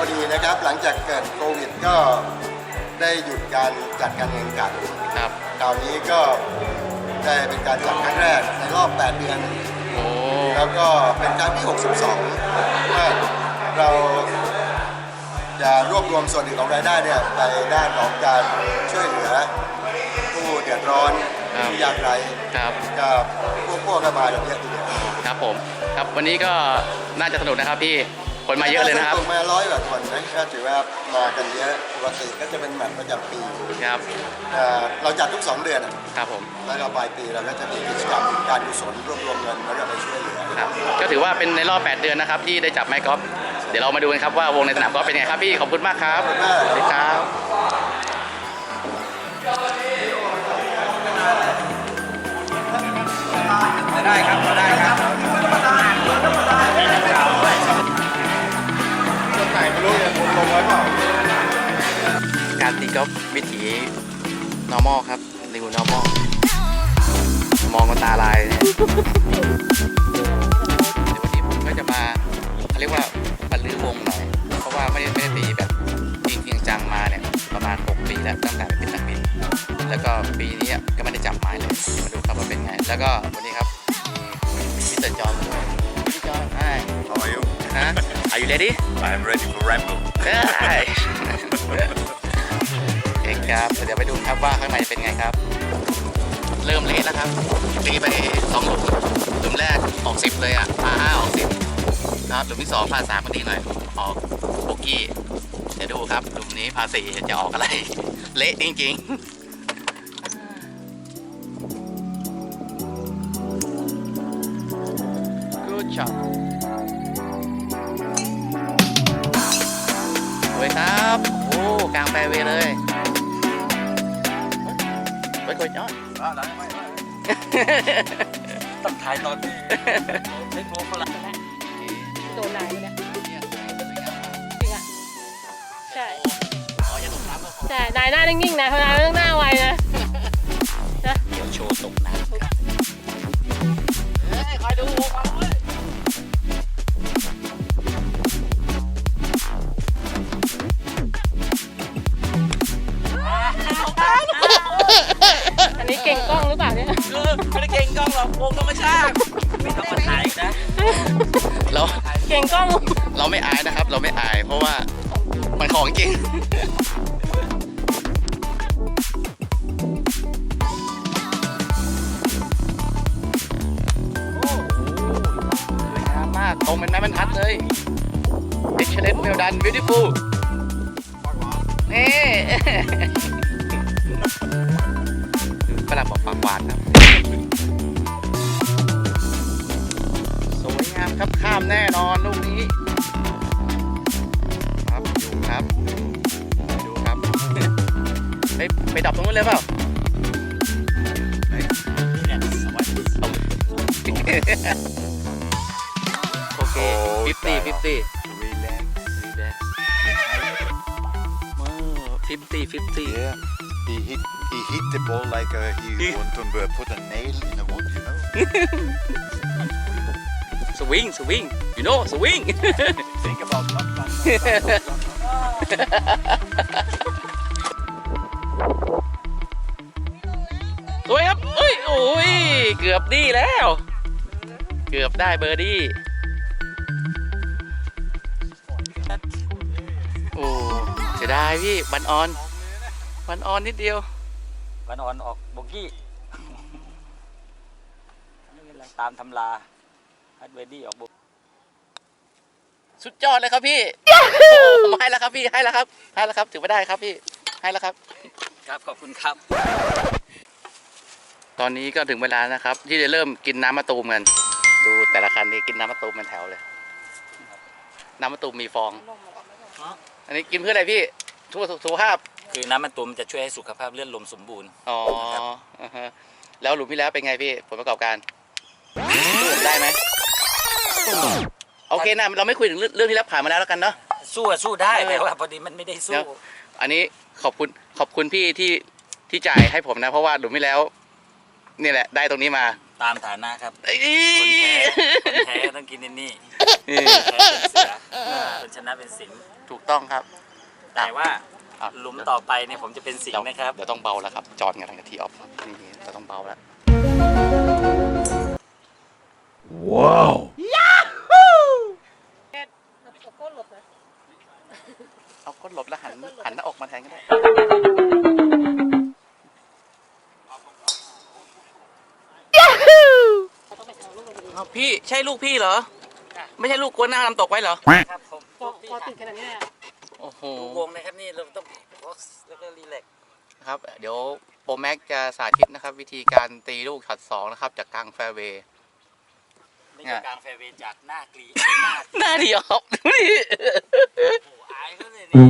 าวดีนะครับ หลังจากเกิดโควิดก็ได้หยุดการจัดการแข่งขันครับคราวนี้ก็ได้เป็นการจัดครั้งแรกในรอบ 8 เดือน โอ้แล้วก็เป็นครั้งที่ 62ว่าเราจะรวบรวมส่วนหนึ่งของรายได้เนี่ยไปด้านของการช่วยเหลือ ผู้เดือดร้อนผู้ยากไร้ครับก็พวกพวกกันมาอย่างเยอะทีเดียว ครับผม ครับวันนี้ก็น่าจะสนุกนะครับพี่ คนมาเยอะเลยนะครับ ส่งมาร้อยกว่าคนนะก็ถือว่ามากันเยอะปกติก็จะเป็นแมตช์ประจำปีครับเอ่อเราจัดทุก 2 เดือนอะครับผมแล้วก็ปลายปีเราก็จะมีกิจกรรมการกุศลรวบรวมเงินแล้วก็ไปช่วยเหลือครับก็ถือว่าเป็นในรอบ 8 เดือนนะครับ ที่ได้จับไม้กอล์ฟเดี๋ยวเรามาดูกันครับว่าวงในสนามกอล์ฟเป็นไงครับพี่ขอบคุณมากครับสวัสดีครับได้ครับได้ รู้เนี่ยผมลงไว้เปล่าการตีกอล์ฟวิถี normal ครับ new normal มองกันตาลายเนี่ยเดี๋ยววันนี้ผมก็จะมาเขาเรียกว่าบรรลือวงหน่อย เพราะว่าไม่ได้ไม่ได้ตีแบบจริงจริงจังมาเนี่ยประมาณ 6 ปีแล้วตั้งแต่เป็นนักบิน แล้วก็ปีนี้ก็ไม่ได้จับไม้เลย มาดูครับว่าเป็นไง แล้วก็วันนี้ครับมีมิสเตอร์จอห์นมาด้วยพี่จอห์นไอ้ How are you? ฮะ Are you ready I'm ready for ramble. ได้เอกครับเดี๋ยวไปดูครับว่าข้างในเป็นไงครับ เริ่มเละแล้วครับตีไปสองหลุมหลุมแรกออกสิบเลยอะพาห้าออกสิบครับหลุมที่สองพาสามก็ดีหน่อยออกโบกี้เดี๋ยวดูครับหลุมนี้พาสี่จะออกอะไร เละจริงๆ แฟเวย์เลยไว้กดยอดต้องถ่ายตอนนี้เล่นโกฝรั่งโดนนายเลยเนี่ยจริงอะใช่ใช่นายหน้านิ่งๆนะเพราะนายต้องหน้าไวนะนะเดี๋ยวโชว์ตกน้ำเฮ้ยคอยดู ได้เก่งกล้องหรอกวงธรรมชาติไม่ต้องมาถ่ายนะเราเก่งกล้องเราไม่อายนะครับ เราไม่อาย เพราะว่ามันของจริงสวยงามมากตรงเป็นไม้บรรทัดเลย excellent well done beautiful นี่ฝรั่งบอกปากหวานครับ ครับ ข้ามแน่นอนลูกนี้ ครับอยู่ครับดูครับไปไปดับตรงนู้นเลยเปล่าโอเคโอ้ฟิฟตี้ตายฟิฟแล้วตี้ Relax. รีแลกฟิฟตี้ฟิฟตี้ Yeah. He hit he hit the ball like uh, he He- want to uh, put a nail in the wood, you know. สวิงสวิง you know สวิง Think about not fun. สวยครับเอ้ยโอ้ยเกือบดีแล้ว เกือบได้เบอร์ดี้โอ้เสียดายพี่บันออนบันออนนิดเดียว วันอ่อนออกโบกี้ไม่เป็นไรตามทำลา ฮัตเวดี้ออกโบสุดยอดเลยครับพี่ผมให้แล้วครับพี่ให้แล้วครับให้แล้วครับ ถือว่าได้ครับพี่ให้แล้วครับ ครับขอบคุณครับ ตอนนี้ก็ถึงเวลานะครับ ที่จะเริ่มกินน้ำมะตูมกันดูแต่ละคันนี่กินน้ำมะตูมเป็นแถวเลย น้ำมะตูมมีฟอง อันนี้กินเพื่ออะไรพี่ทุกสุขภาพคือน้ำมันตุมจะช่วยให้สุขภาพเลือดลมสมบูรณ์ อ๋ออ่าฮะแล้วหลุมที่แล้วเป็นไงพี่ผลประกอบการสู้ผมได้ไหม โอเคนะเราไม่คุยถึงเรื่องเรื่องที่แล้วผ่านมาแล้วแล้วกันเนาะ สู้อะสู้ได้เออ แต่ว่าพอดีมันไม่ได้สู้เดี๋ยวอันนี้ขอบคุณขอบคุณพี่ที่ที่จ่ายให้ผมนะ เพราะว่าหลุมที่แล้วนี่แหละ ได้ตรงนี้มาตามฐานะครับเอ้ยคนแพ้คนแพ้ต้องกินในนี่นี่แพ้เป็นเสือคนชนะเป็นสิงห์ถูกต้องครับแต่ว่าอะหลุมต่อไปเนี่ยผมจะเป็นสิงห์นะครับ เดี๋ยวต้องเบาแล้วครับ จอดกันกับทีออฟนี่เราต้องเบาแล้วเอาก้นหลบนะ เอาก้นหลบแล้วหันหันหน้าอกมาแทนก็ได้เอาพี่ใช่ลูกพี่เหรอไม่ใช่ลูกกวนหน้าลำตกไว้เหรอ ครับผมพอพอติดขนาดนี้แหละโอ้โห ดูวงนะครับนี่เราต้องโพสแล้วก็รีแลกซ์ครับ เดี๋ยวโปรแม็กจะสาธิตนะครับ วิธีการตีลูกช็อตสองนะครับ จากกลางแฟร์เวย์นี่คือกลางแฟร์เวย์จากหน้ากรีหน้าหน้าทีออฟดูดิโอ้โหอายเขาเลย นี่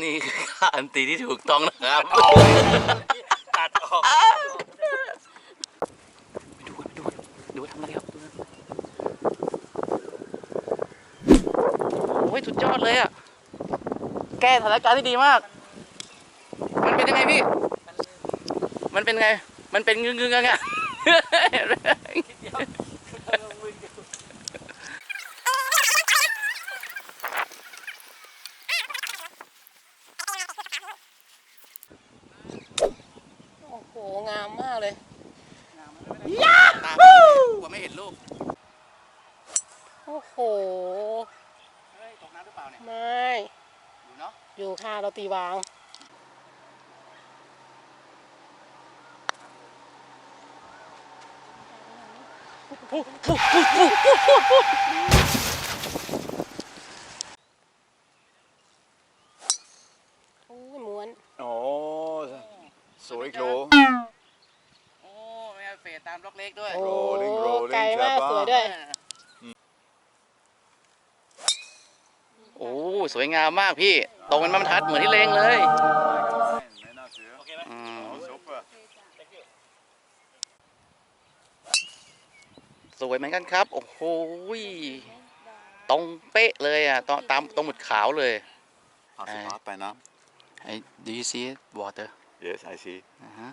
นี่คือการตีที่ถูกต้องนะครับตัดออกดูดูดูทำอะไรครับดูนะโอ้ยสุดยอดเลยอะ แก้สถานการณ์ที่ดีมาก มันเป็นยังไงพี่ มันเป็นไง มันเป็นงึงงึงๆอะ โอ้โห งามมากเลย ตาพี่กลัวไม่เห็นลูก โอ้โห เฮ้ย ตกน้ำหรือเปล่าเนี่ย ไม่ อยู่เนาะ อยู่ค่ะเราตีวาง โอ้ยม้วน Åh, så i klå. โอ้ไม่เอาเฟดตามล็อกเล็กด้วย โอ้ Rolling, rolling, ไกลมาก Jabba สวยด้วย โอ้ สวยงามมากพี่ ตรงเป็นบรรทัดเหมือนที่เลงเลย Men alltså, โอเคไหม อืม ja, super. สวยเหมือนกันครับ โอ้โหยตรงเป๊ะเลยอะตรงตามตรงหมุดขาวเลย Han ser Nej. mad by now. I, do you see it water Yes, I see. uh-huh.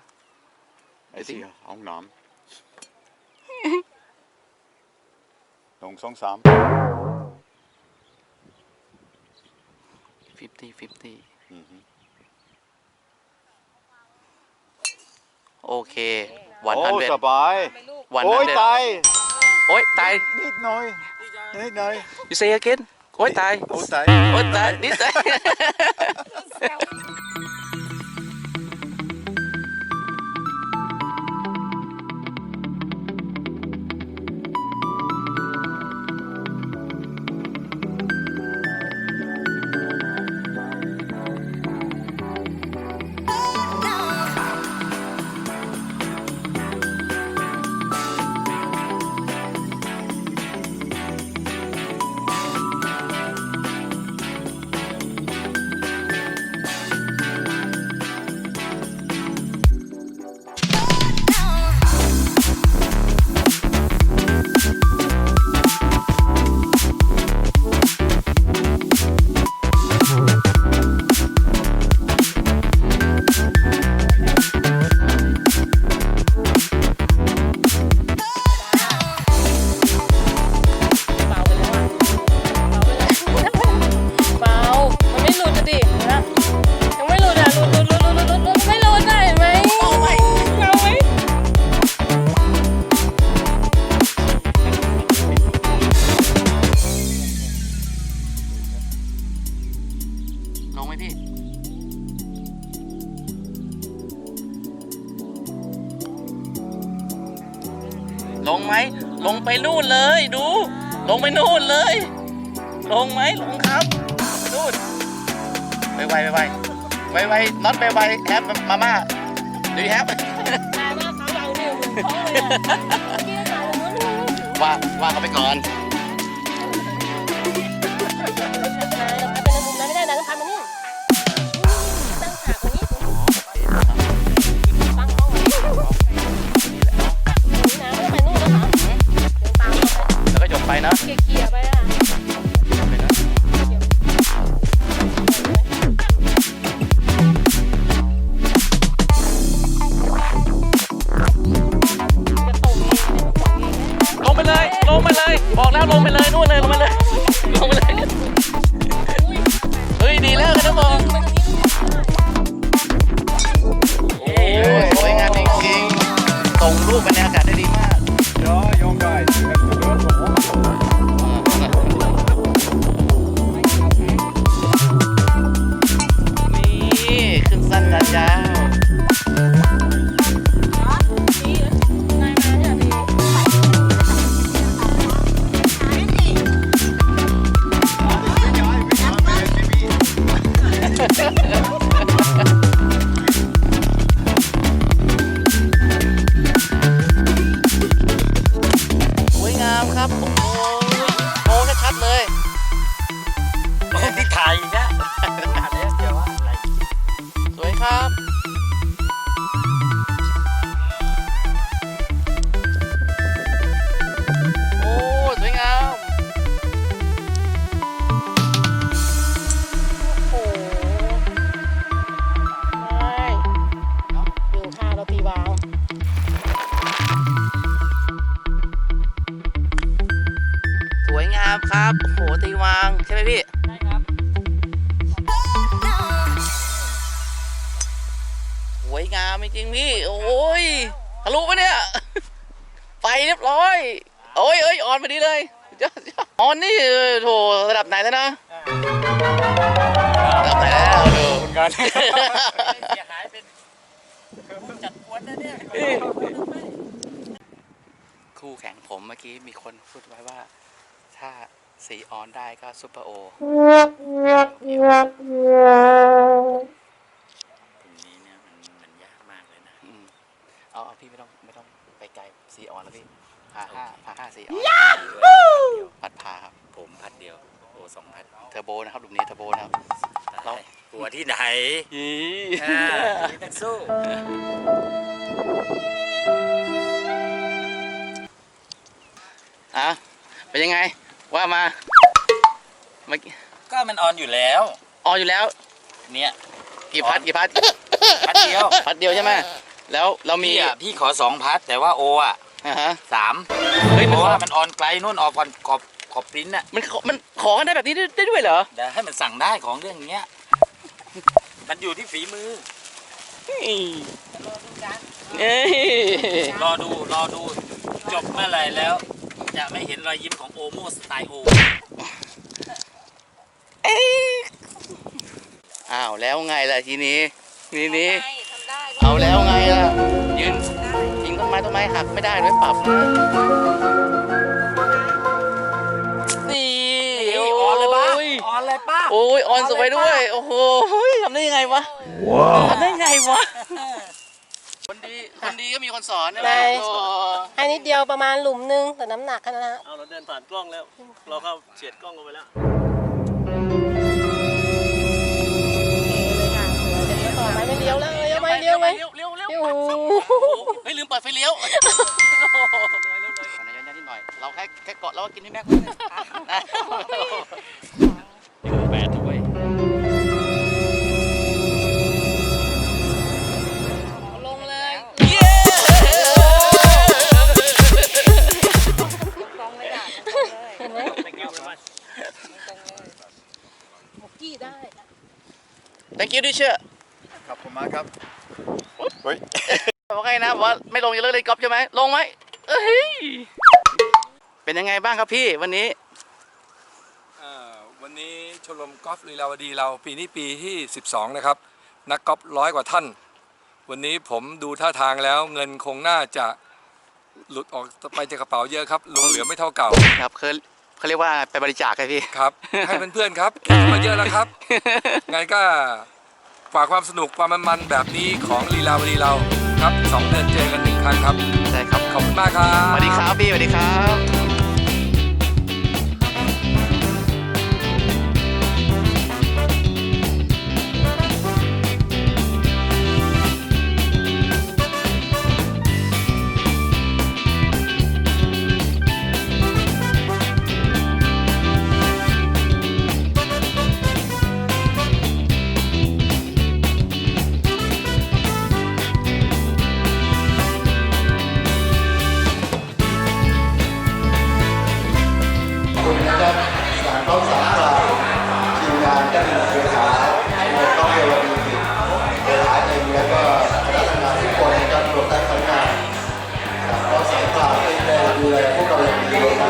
I see Hong Nam. Dong Song Sam. 50 50 Mhm. โอเควันทัน Åh, เด็ด så bye. วันทัน Oj, เด็ด dig. โอ้ย ตาย Lidt nøj. Lidt nøj. you say again โอ้ยตาย Åh, dig. ไปไว not ไปไวแฮปมาม่า do you have ตายมากเขาเราเนี่ยหมุนท้องเลยอะเมื่อกี้ตายหมุนหมุนหมุนว่าว่าเขาไปก่อนเป็น ลงไปเลย บอกแล้วลงไปเลยนู่นเลยลงไปเลยลงไปเลยเฮ้ยดีแล้วนะมองโอ้ยสวยงามจริงๆส่งรูปบรรยากาศได้ดีมากยอยงยอ วางใช่ไหมพี่ ใช่ครับสวยงามจริงๆพี่ โอ้ยทะลุปะเนี่ย ไปเรียบร้อย โอ้ยเอ้ยออนพอดีเลยอดยอนนี่โถระดับไหนแล้วนะ ระดับไหนแล้วดูคุณกันเสียหายเป็นจัดกวนนะเนี่ยคู่แข่งผมเมื่อกี้มีคนพูดไว้ว่าถ้า สีออนได้ก็ซุปเปอร์โอตรงนี้เนี่ยมันมันยากมากเลยนะอืมเอาเอาพี่ไม่ต้องไม่ต้องไปไกลสีออนแล้วพี่พาห้าพาห้าสีออนพัดพาครับผมพัดเดียวโอ้สองพัดเทอร์โบนะครับหลุมนี้เทอร์โบนะครับเรากลัวที่ไหนอีอ่ามีนักสู้อะเป็นยังไง ว่ามาเมื่อกี้ก็มันออนอยู่แล้ว ออนอยู่แล้ว เนี่ยกี่พัดกี่พัดพัดเดียวพัดเดียวใช่ไหมแล้วเรามีพี่อะพี่ขอสองพัดแต่ว่าโออะอ่าฮะ สามเฮ้ย เพมันราะขอว่ามันออนไกลนู่นออกก่อนขอบขอบปริ้นท์น่ะมันขอมันขอกันได้แบบนี้ได้ได้ด้วยเหรอแต่ให้มันสั่งได้ของเรื่องเนี้ย มันอยู่ที่ฝีมือ เอ้ยรอดูรอดูจบเมื่อไหร่แล้ว จะไม่เห็นรอยยิ้มของโอโมสไตล์โอเอ้ยอ้าวแล้วไงล่ะทีนี้ นี่นี่ทำได้เอาแล้วไงล่ะ ยืนยิงต้นไม้ต้นไม้หักไม่ได้ไม่ปรับนะนี่ออนเลยป้าโอ้ยออนเลยป้าโอ้ยออนสวยด้วย โอ้โหทำได้ยังไงวะทำได้ยังไงวะ คนดีคนดีก็มีคนสอนนะโอ้ให้นิดเดียวประมาณหลุมนึงแต่น้ำหนักแค่นั้นนะเอาเราเดินผ่านกล้องแล้ว เราเข้าเฉียดกล้องกันไปแล้วจะเลี้ยวต่อไหมไม่เลี้ยวแล้วเลี้ยวไหมเลี้ยวไหมเลี้ยวเลี้ยวเลี้ยวเลี้ยวโอ้โหเฮ้ยลืมเปิดไฟเลี้ยวขออนุญาตนิดหน่อย เราแค่แค่เกาะแล้วก็กินให้แม่คุณนะ เชื่อขอบคุณมากครับเฮ้ยบอกไงนะบอกว่าไม่ลงจะเลิกเล่นกอล์ฟใช่ไหมลงไหมเอ้ยเป็นยังไงบ้างครับพี่วันนี้อ่าวันนี้ชมรมกอล์ฟลีลาวดีเราปีนี้ปีที่ 12 นะครับ นักกอล์ฟร้อยกว่าท่าน วันนี้ผมดูท่าทางแล้วเงินคงน่าจะหลุดออกไปจากกระเป๋าเยอะครับลงเหลือไม่เท่าเก่าครับเขาเขาเรียกว่าไปบริจาคครับพี่ ครับ ให้เพื่อนๆครับเก็บมาเยอะแล้วครับไงก็ ฝากความสนุกความมันๆแบบนี้ของลีลาวดีเราครับสองเดือนเจอกันหนึ่งครั้งครับ ใช่ครับขอบคุณมากครับสวัสดีครับพี่สวัสดีครับ Dari.